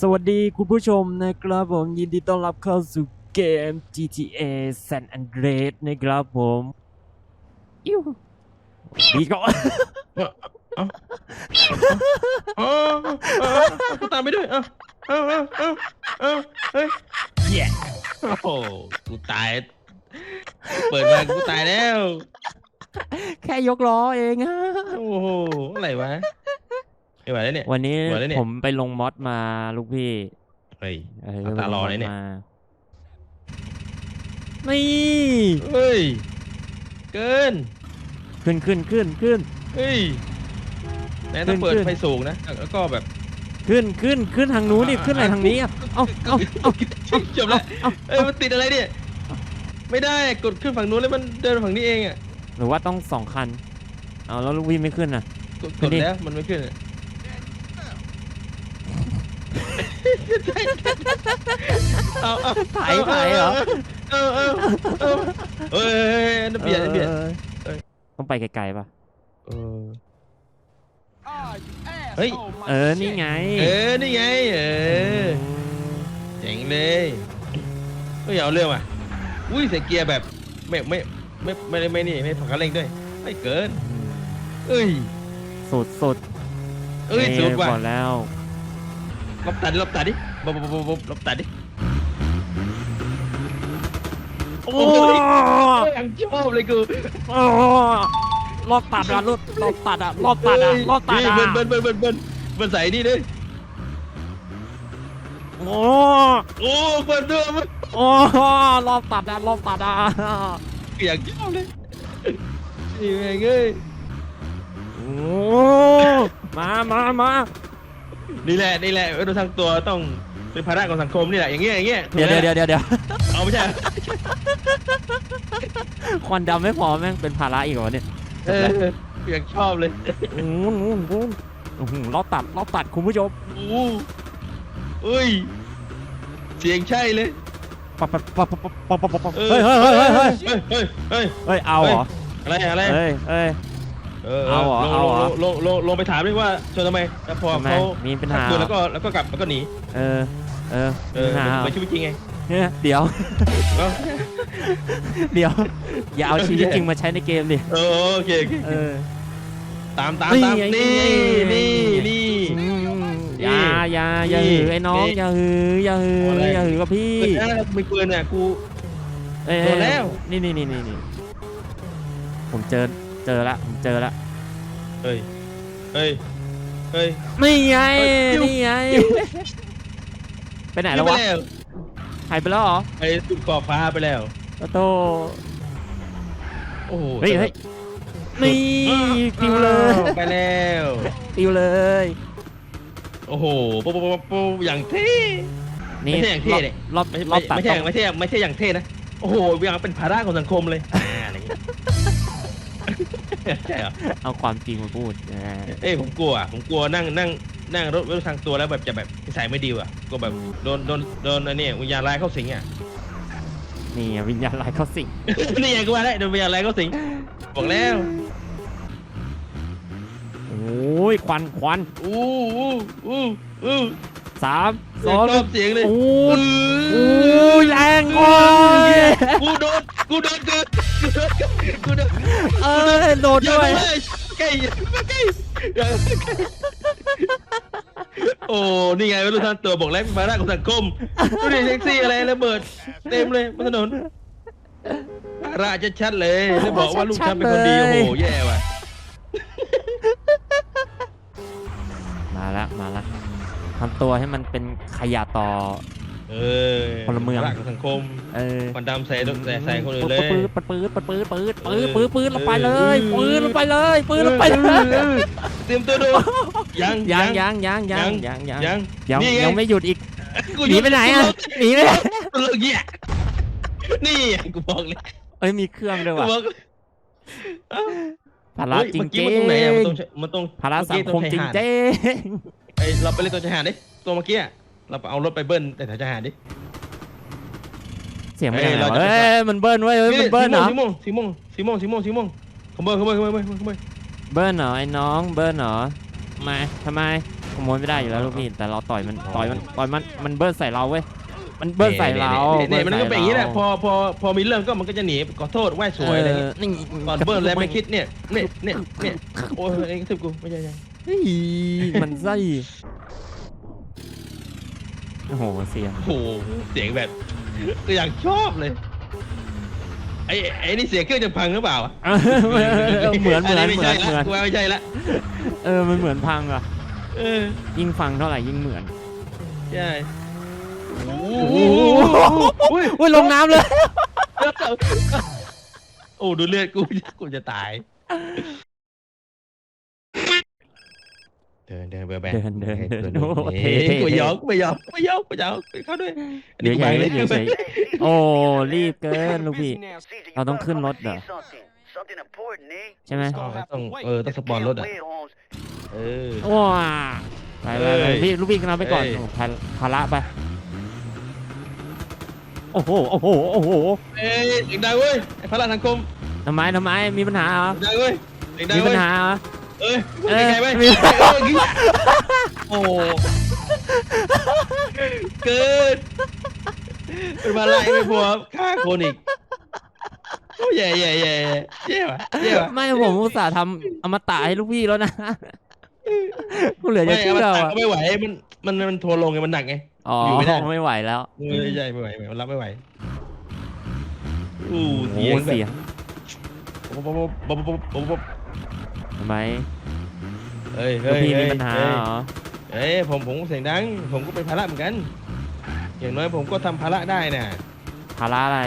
สวัสดีคุณผู้ชมนะครับผมยินดีต้อนรับเข้าสู่เกม GTA San Andreas นะครับผมอิ้วดีก่อนเออเออกูตามไปด้วยเออเออเออเออเออเฮ้ยเหี้ยโอ้โหกูตาย เปิดมากูตายแล้ว แค่ยกล้อเองฮะโอ้โห อะไรวะ ไม่ไหวแล้วเนี่ยวันนี้ไหวแล้วเนี่ยผมไปลงมอดมาลูกพี่เฮ้ยเออเอาตารอเลยเนี่ยมานี่เฮ้ยเกินขึ้นขึ้นขึ้นขึ้นเฮ้ยไหนต้องเปิดขึ้นไฟสูงนะแล้วก็แบบขึ้นขึ้นขึ้นทางนู้นนี่ขึ้นอะไรทางนี้อะเอ้าเอ้าเอ้าจบแล้วเอ้าเอ้ยมันติดอะไรเนี่ยไม่ได้กดขึ้นฝั่งนู้นแล้วมันเดินฝั่งนี้เองอะหรือว่าต้องสองคันเอาแล้วลูกพี่ไม่ขึ้นอะกดขึ้กนดดิแล้วมันไม่ขึ้นอะ เอาเอาถ่ายถ่ายเหรอ เออเออเออเออเฮ้ยนั่นเปลี่ยนนั่นเปลี่ยนออเออต้องไปไกลๆป่ะ เออ เฮ้ย เออ นี่ไง เออ นี่ไง เออ เจ๋งเลยไม่เอาเรื่องว่ะ อุ้ยใส่เกียร์แบบไม่ไม่ไม่ไม่ไม่นี่ไม่ผักกระเร่งด้วย ไม่เกิน เอ้ยสุดสุดเอ้ยสุดว่ะก่อแล้ว ลบตาดิลบตาดิบบบบลบตาดิโอ้โหยังชอบเลยกูโอ้โหรอบตัดอะรอบรอบตัดอะรอบตัดอะรอบตัดอะเบิ้ลเบิ้ลเบิ้ลเบิ้ลเบิ้ลเบิ้ลใส่นี่ดิโอ้โอ้เบิ้ลเดิมโอ้รอบตัดอะรอบตัดอะอย่างชอบเลยนี่แม่งเอ้ยโอ้มามามา นี่แหละนี่แหละดูทางตัวต้องเป็นภาระของสังคมนี่แหละอย่างเงี้ยอย่างเงี้ยเดี๋ยวเดี๋ยวเดี๋ยวเดี๋ยวเอาไม่ใช่ควันดำไม่พอแม่งเป็นภาระอีกเหรอเนี่ยเอออยากชอบเลยโอ้โหโอ้โหโอ้โหรอบตัดรอบตัดคุณผู้ชมโอ้เอ้ยเสียงใช่เลยปั๊บปั๊บปั๊บปั๊บปั๊บปั๊บปั๊บออเฮ้ยเฮ้ยเฮ้ยเฮ้ยเฮ้ยเฮ้ยเฮ้ยเฮ้ยเฮ้ยเอาเหรออะไรอะไรเฮ้ยเฮ้ย เออเอาเหรอลงเอาเหรอลงลงลงลงไปถามด้วยว่าชนทำไมแล้วพอทำไมเขามีปัญหาทักตัวแล้วก็แล้วก็กลับแล้วก็หนีเออ เออเออมีปัญหาเหมือนชีวิตจริงไงเนี่ยเดี๋ยว เอ้าเดี๋ยว อย่าเอาชีวิตจริงมาใช้ในเกมดิเออโอเคโอเคเออ ตามตามนี่ตามไงนี่นี่นี่ไง นี่อืมอย่าอย่าอย่านี่หือไอ้น้องนี่อย่าหืออย่าหืออะไรอย่าหือกับพี่ เออไม่ปืนเนี่ยกู เอ้ยโดนแล้ว นี่นี่นี่นี่นี่ผมเจอ เจอละผมเจอละเฮ้ย เฮ้ย เฮ้ย นี่ไงเอ้ยจิ้วนี่ไงจิ้วไปไหนแล้ววะไปแล้วหายไปแล้วเหรอไปสุดขอบฟ้าไปแล้ว โอ้โตโอ้โหเฮ้ยเฮ้ยนี่ปิวเลยอ้าวไปแล้วปิวเลย โอ้โหปุ๊บปุ๊บปุ๊บปุ๊บอย่างเท่นี่ไม่ใช่อย่างเท่เนี่ยรอบไม่รอบตัดไม่ใช่ต้องไม่ใช่ไม่ใช่อย่างเท่นะ โอ้โหยังเป็นภาระของสังคมเลยอ่าอะไรอย่างเงี้ย ใช่เหรอเอาความจริงมาพูดอ่าเอ้ยผมกลัวผมกลัวนั่งนั่งนั่งรถรถทางตัวแล้วแบบจะแบบนิสัยไม่ดีว่ะกลัวแบบโดนโดนโดนอันนี้วิญญาณร้ายเข้าสิงอะ นี่ไงวิญญาณร้ายเข้าสิงนี่ไงกูว่าแล้วโดนวิญญาณร้ายเข้าสิงบอกแล้วโอ้ยควันควันอู้อู้อู้อู้สามสเสียองงชอบเสียงเลยโอ้ยอู้โอ้ยแรงโอ้ย กูโดนกูโดนเกิน กูโดนเกินกูโดนเออโดดอย่าด้วยมาเลยใกล้อย่ามาใกล้อย่ามาใกล้โอ้นี่ไงวัตถุทานตัวบอกแล้วเป็นภาระของสังคมดูดิแท็กซี่อะไรระเบิด เต็มเลยบนถนนภาระชัดๆเลยแล้วบอกว่าลูกฉันเป็นคนดีโอ้โหแย่ว่ะมาละมาละทำตัวให้มันเป็นขยะต่อ เออพลเมืองภาระของสังคมเออควันดำใส่ใส่ใส่คนอื่นเลยปืดปืดปืดปืดปืดปืดปืดเออปืดปืดลงไปเลยเออปืดลงไปเลยปืดลงไปเลยออเตรียมตัวดูยังยังยังยังยังยังยังยังยังนี่ไยังไม่หยุดอีกกูหนีไปไหนอะหนีไปไหนกูเลิกเหี้ยนี่กูบอกเลยเอ้ยมีเครื่องด้วยกูว่ะบอกเลยเอ้าภาระจริงเมื่อจกี้ริมันตรงไหนอะมันตรงงมันตรงภาระสังคมจริงจริงไอยเราไปเล่นตัวชายหาดดิตัวเมื่อกี้อะ เราไปเอารถไปเบิ้ลแต่แถวชายหาดดิ เสียงมันเอ้ยังยไงเราวะจะ เอ้ยมันเบิ้ลเว้ยเอ้ยมันเบิ้ลเหรอสีม่วงสีม่วงสีม่วงสีม่วงสีม่วงขโมยขโมยขโมยขโมยขโมยเบิ้ลเหรอไอ้น้องเบิ้ลเหรอมาทำไมขโมยไม่ได้อยู่แล้วลูกพี่แต่เราต่อยมันต่อยมันต่อยมันมันเบิ้ลใส่เราเว้ยมันเบิ้ลใส่เราเนี่ยมันก็เป็นอย่างนี้แหละบิ้พอพอพอมีเรื่องก็มันก็จะหนีขอโทษไหว้สวยอะไรเงี้ยเนี่ก่อนเบิ้ลแล้วไม่คิดเนี่ยเนี่ยเนี่ยเนี่ยโอ้ยเองทึบกูไม่ใช่ใช่ เฮ้ยมันไส้ โอ้โหเสียงโอ้โหเสียงแบบก็อยากชอบเลย ไอ้ไอ้นี่เสียงเครื่องจะพังหรือเปล่าอะเออเหมือนเหมือนไเหมือนไใช่เหมือนละกูว่าไม่ใช่ละเออ มันเหมือนพังอะเออยิ่งฟังเท่าไหร่ยิ่งเหมือนใช่โอ้โอ้โหโหอุ้ยลงน้ำเลย โอ้ดูเลือดกูกูจะตาย เดินเดินเบอร์แบนเดินเดินเดินโอ้โอ้โหเท่เท่กูเท่ยอมกูไม่ยอมกูไม่ยอมกูจะเอาเข้าด้วยอันเดี๋นี้ยวกูใหญ่ไปเลยเดี๋ยวใหญ่โอ้รีบเกินลูกพี่เราต้องขึ้นรถเหรอใช่ไหมอ๋อต้องเออต้องสปอนรถอะเออว้าไปไปไปเอ้ยพี่ลูกพี่กันเอาไปก่อนเอ้ยโอ้ภาภาระไปโอ้โห โอ้โห โอ้โห เอ้ยเด็กดังเว้ยไอ้พระสังคมทำไมทำไม มีปัญหาเหรอเด็กดังเว้ยเด็กดังมีปัเว้ญยหาเหรอ เอ้ยเอ้ยเป็นไงไหมมี เออกี้โอ้เกินเป็นมาไล่ไม่พอฆ่าคนอีกโอ้แย่แย่แย่แย่แย่ว่ะแย่ว่ะไม่ผมอุตส่าห์ทำอมตะให้ลูกพี่แล้วนะกูเหลือจะไม่เชื่เอาอมาตัดอะก็ไม่ไหวมันมันมันทัวร์ลงไงมันหนักไง อ๋ออยู่ไม่ได้ไม่ไหวแล้วไม่ใช่ไม่ไหวไม่ไหวมันรับไม่ไหวอู้โอ้เสียงโหเสียงแบบบ๊อบบ๊อบบ๊อบบ๊อบบ๊อบบ๊อบ ทำไมเฮ้ยลูเฮ้กยพี่มีเฮ้ยปัญหาเฮ้ยเหรอเอ้ยผมผมเสียงดัง ผมก็เป็นภาระเหมือนกัน อย่างน้อยผมก็ทำภาระได้น่ะภาระอะไร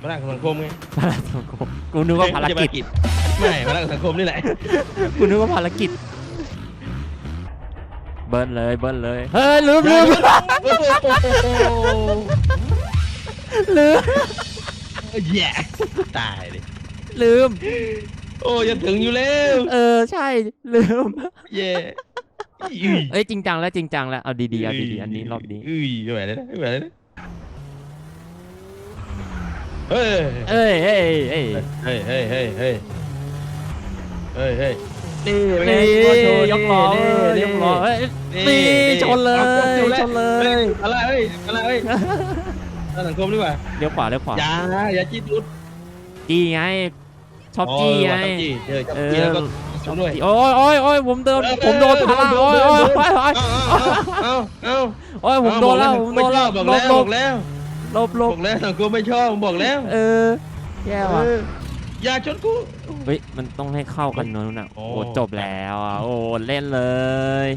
ภาระของสังคมไงภาระสังคมกูนึกว่าภารไม่ใช่กิจไม่ภาระของสังคมนี่แหละ กูนึกว่าภารกิจ เบิ้ลเลยเบิ้ลเลยเฮ้ยลืมลืมลืม แย่ตายเลยลืม โอ้จะถึงอยู่แล้วเออใช่ลืมแย่อุ้ยเอ้ยจริงจังแล้วจริงจังแล้วเอาดีๆเอาดีๆอันนี้รอบนี้อุ้ยไม่ไหวเลยนะไม่ไหวเลยนะเฮ้ยเอ้ยเอ้ยเอ้ยเฮ้ยเฮ้ยเฮ้ยเฮ้ยเฮ้ยเฮ้ยนี่เป็นไงนี่พ่อโชว์ยกล้อนี่เอ้ยนี่ยกล้อเอ้ยนี่ชนเลยอาอาอาชนเลยฮ้อะไรเฮ้ยอะไรเฮ้ยเอาสังคมดีกว่าเลี้ยวขวาเลี้ยวขวาอย่าอย่าจี้ตุ๊ดจี้ไง ชอบจี้ไงชอบจี้เออชอบจี้แล้วก็ชอบด้วยโอ้ยโอ้ยโอ้ยผมโดนเออผมโดนเออพาราโดโอ้นยโดโอ้นยโดนโอ้ยโอ้ยเอาเอาเอาโอ้ยผมโดนแล้วผมโดนแล้วบอกหลแล้วบหลบอบกแล้วหลบหลบบอกแล้วสังคมไม่ชอบบอกแล้วเออแย่ว่ะเอออย่าชนกูเฮ้ยมันต้องให้เข้ากันนู้นน่ะโอ้โอ้จบแล้วอะโอ้เล่นเลย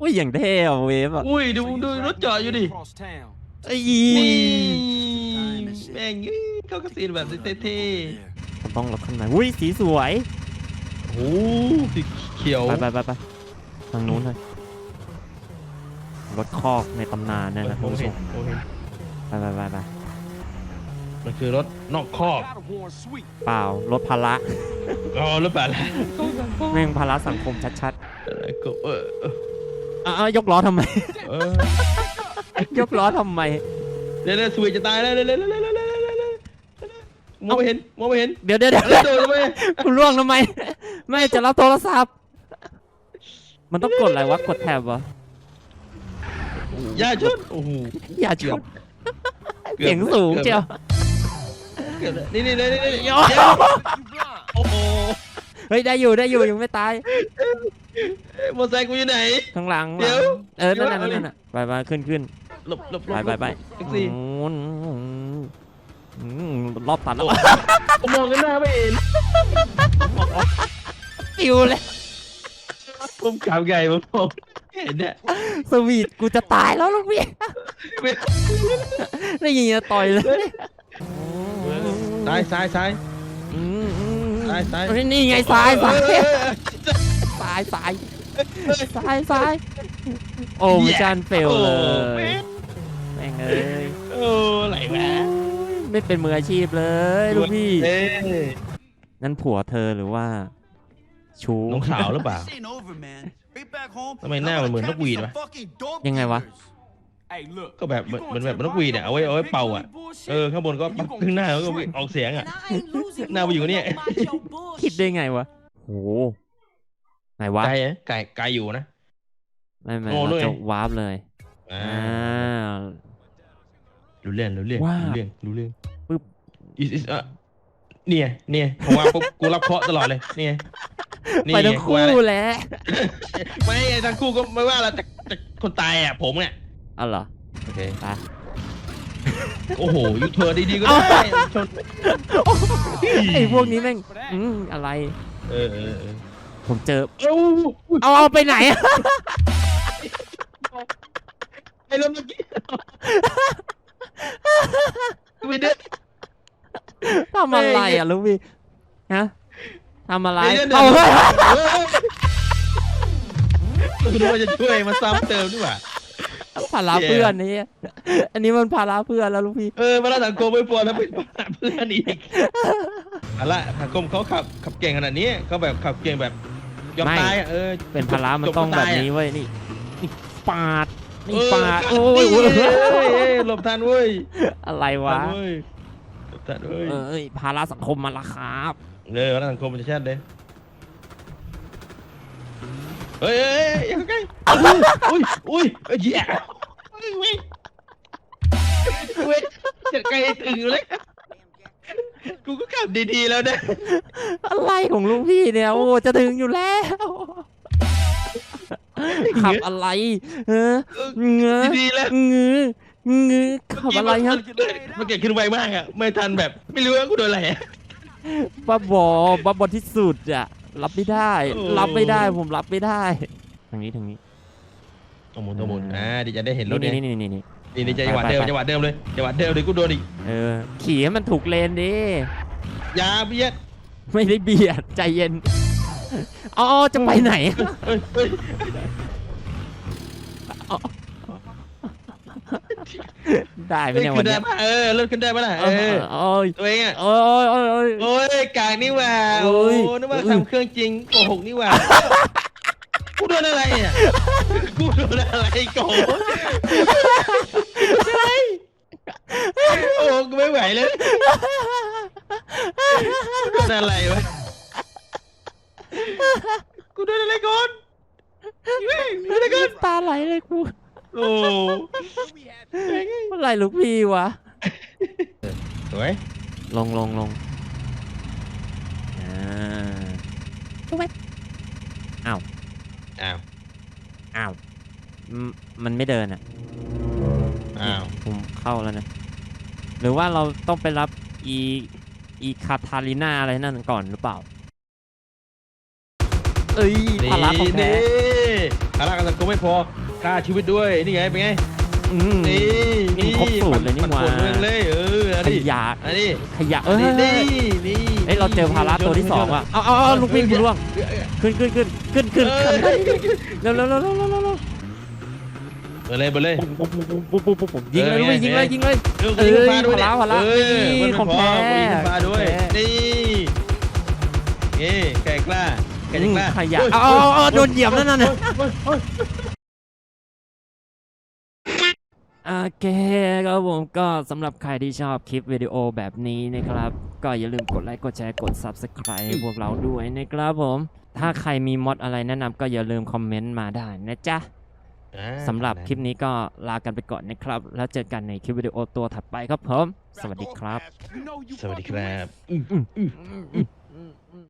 อุ้ยอย่างเท่อะเวฟอะอุ้ยดูดูรถจอดอยู่ดิไอ้นี่แม่งเอ้ยเข้ากระสีนแบบเท่ ต้องหลข้างในอุ้ยสีสวยโอ้สีเขียวไปไปไปไปทางนู้นเลยรถคอกในตำนานเนยนะคุณผู้มโอเคไปไปไปไปมันคือรถนอกคอกเปล่ารถพาระอ๋อรถพาระแม่งพาระสังคมชัดๆก็เอออะยกล้อทำไมยกล้อทำไมเร็วๆสวยจะตายแล้วเร็ว มองไม่เห็นมองไม่เห็นเดี๋ยวเดี๋ยวเดี๋ยวแล้วโดนทำไมคุณล่วงทำไม ไม่จะรับโทรศัพท์ มันต้องกดอะไรวะ กดแท็บวะอย่าชนโอ้โหอย่าชเกือบนเสียงสูงเจียวเกือบแล้วนี่นี่นี่นี่นี่โยเดี๋ยวโอ้โหเฮ้ยได้อยู่ได้อยู่ยังไม่ตายเอ้ยมอเตอร์ไซค์กูอยู่ไหนข้างหลังเดี๋ยวเออนั่นน่ะเดี๋ยวนั่นน่ะไปไปขึ้นขึ้นหลบหลบหลไปบไปไปแท็กซี่ อืมอืมรอบตัดแล้วผมมองกันหน้าไม่เห็นปิวเลยผมขาวใหญ่ผมผมเห็นเนี่ยสวีทกูจะตายแล้วลูกพี่ไม่ได้ยินจะต่อยเลยซ้ายซ้ายซ้ายอืมอืมซ้ายซ้ายเฮ้นี่ไงซ้ายซ้ายเออเออซ้ายซ้ายซ้ายซ้ายโอ้มิชชั่นเฟลเลยแม่งเอ้ยโอ้ไหลแหวะ ไม่เป็นมืออาชีพเลยลูกพี่เอ้ยนั่นผัวเธอหรือว่า ชู้ น้องขาวหรือเปล่า ทำไมหน้ามันเหมือนนกหวีดวะ ยังไงวะ ก็แบบเหมือนเหมือนแบบนกหวีดอะเอาไว้เอาไว้เป่าอะเออข้างบนก็ปั๊บข้างหน้าก็ออกเสียงอะหน้ามาอยู่เนี่ย คิดได้ไงวะโหไหนวะไกลอะไกลไกลอยู่นะ ไม่ไม่โง่เราด้วย จะวาร์ปเลยอ่า อ่า รู้เรื่องรู้เรื่องว้าวรู้เรื่องรู้เรื่องปึ๊บอิสอิสอะเนี่ยเนี่ยผมว่าปุ๊บกูรับเคราะห์ตลอดเลย เนี่ยนี่ไปทั้งไงคู่ว่าแล้วแหล้วไม่ไงทั้งคู่ก็ไม่ว่าเราแต่แต่คนตายอะผมเนี่ยอ๋อเหรอโอเคไปโอ้โหยูเธอร์ดีๆก็ได้ชนไอ้พวกนี้แม่งอืมอะไร เออเออเออผมเจอ เอ้าเอาเอาไปไหนอะไอ้รถเมื่อกี้ ไม่ได้ทำอะไรอะลูกพี่ฮะทำอะไรเดี๋ยวเดี๋ยว เอาเฮ้ยคุณว่าจะช่วยมาซ้ำเติมดีกว่า ภาระเพื่อนนี่อันนี้มันภาระเพื่อนแล้วลูกพี่ เออมาแล้วสังคมไม่พอแล้วเป็นปัญหาเพื่อนอีกเอาละสังคมเขาขับขับเก่งขนาดนี้เขาแบบขับเก่งแบบยอมไม่ ตายอะเออเป็นภาระมันจบต้องแบบายะนี้เว้ยนี่นี่ปาด นี่เออปาดขับโอ้ยนี่โอ้ยเอ้ยเอ้ยหลบทันเว้ยอะไรวะทันเว้ยหลบทันเว้ยเอ้ยภาระสังคมมาละครับเออมาแล้วสังคมมันจะชัดเลยเฮ้ยเฮ้ยเฮ้ยอย่าเข้าใกล้อุ้ยอุ้ยเอ้ยแย่เว้ยเว้ยเว้ยจะใกล้ถึงอยู่เลยกูก็ขับดีๆแล้วนะอะไรของลุงพี่เนี่ยโอ้จะถึงอยู่แล้ว ขับอะไรเออเงือดีๆแล้วเงือเงือขับอะไรฮะมันเกิดขึ้นไวมากอะไม่ทันแบบ ไม่รู้ว่ากูโดนอะไรอะบ้าบอบ้าบอที่สุดอะรับไม่ได้โอ้รับไม่ได้ผมรับไม่ได้ทางนี้ทางนี้ตรงมุนตรงมุนอ่าดีจะได้เห็นรถนี่เนี่ยนี่นี่นี่นี่นี่นี่จังหวะเดิมไปไปจังหวะเดิมเลยจังหวะเดิมเลยกูโดนอีกเออขี่ให้มันถูกเลนดิอยาเบียดไม่ได้เบียดใจเย็น อ๋อจะไปไหนเฮ้ยเฮ้ยได้ไหมเฮ้ยเนี่ยขึ้วันนได้เนี้ยปะเออเริ่มขึ้นได้ปะล่ะเอเอออโอ้ยตัวเองอะโอ้ยโอ้ยโอ้ยโอ้ย โอ้ยกากนี่หว่าโอ้โอ้ย นึกว่าทำเครื่องจริงโกหกนี่หว่ากูโดนอะไรอะกูโดนอะไรโกหกโอ้กูไม่ไหวเลยกูโดนอะไรวะ กูโดนอะไรก่อนเฮ้ยโดนอะไรก่อนตาไหลเลยกูโอ้เมื่อไหรลูกพี่วะ สวยลงลงลงอ่าทุกเว้ยอ้าว อ้าวอ้าวมมันไม่เดินอะอ้าวผมเข้าแล้วนะ หรือว่าเราต้องไปรับอี อีคาทาลิน่าอะไรนั่นก่อนหรือเปล่า เอ้ยภาระของแท้นี่ภาระกันสังคมไม่พอค่าชีวิตด้วยนี่ไงเป็นไงอืมนี่นี่ครบสูตรเลยนี่หว่าปั่นป่วนเมืองเลยเอออันขนี้ยะอันนี้ขยะเออนี่นี่นี่เอ้ยเราเจอภาระตัวที่สองว่ะเอาเอาเอาลูกพี่กูร่วงขึ้นขึ้นขึ้นขึ้นขึ้นเอขึ้นอเร็วเร็วเร็วเร็วเร็วเร็วเร็วเบอร์เลยเบอร์เลยปุ๊บปุ๊บปุ๊บปุ๊บปุ๊บปุ๊บยิงเลยลูกพี่ยิงเลยยิงเลยเออเอ้ยฟ้าด้วยเนี่ยภาระภาระเออนี่มันของพอแท้มีฟ้าด้วยของแท้นี่นี่แกกล้าแกจะกล้า ขยะโอ้เอาเอาเอาโดนเหยียบนั่นน่ะโอ้ยโอ้ยโอเคครับผมก็สำหรับใครที่ชอบคลิปวิดีโอแบบนี้นะครับ ก็อย่าลืมกดไลค์กดแชร์กด Subscribe ให้พวกเราด้วยนะครับผม ถ้าใครมีมอดอะไรแนะนำก็อย่าลืมคอมเมนต์มาได้นะจ๊ะอ่าสำหรับคลิปนี้ก็ลากันไปก่อนนะครับ แล้วเจอกันในคลิปวิดีโอตัวถัดไปครับผม สวัสดีครับ สวัสดีครับอืม